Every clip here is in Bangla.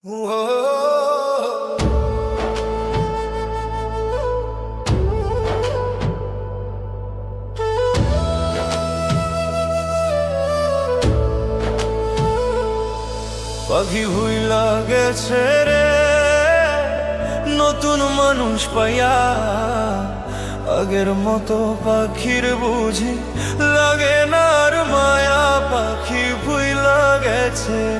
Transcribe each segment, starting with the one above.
পাখি ভুইলা গেছে রে নতুন মানুষ পাইয়া আগের মতো পাখির বুঝি লাগে না আর মায়া পাখি গেছে রে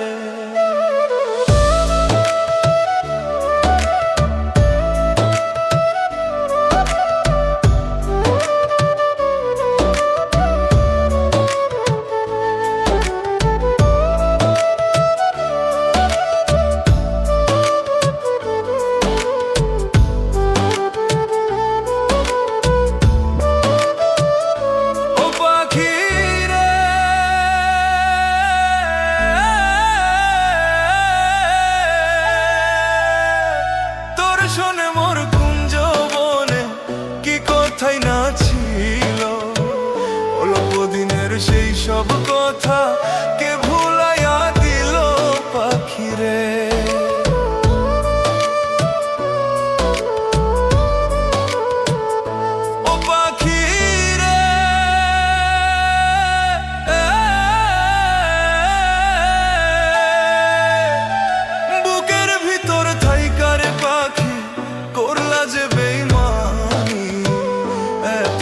দিনের সেই সব কথা কে ভুলাইয়া দিল পাখি রে ও পাখি বুকের ভিতর থাইকারে পাখি করলা যে এত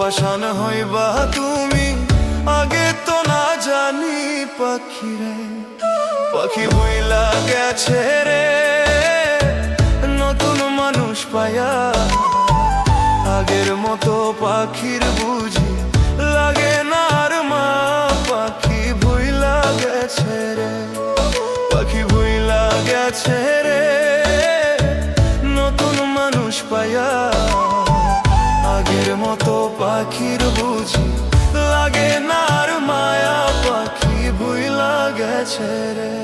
পাশান হইবা তুমি, আগে তো না জানি পাখি রে পাখি বইলা গেছে রে, নতুন মানুষ পায়া। আগের মতো পাখির বুঝি পাখির বুঝি লাগে না মায়া পাখি ভুইলা গেছে রে।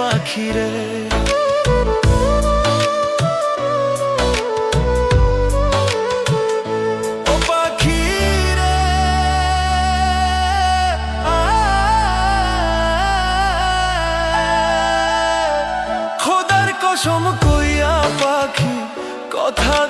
সুখে পাখি পাখি খোদার কসম পাখি কথা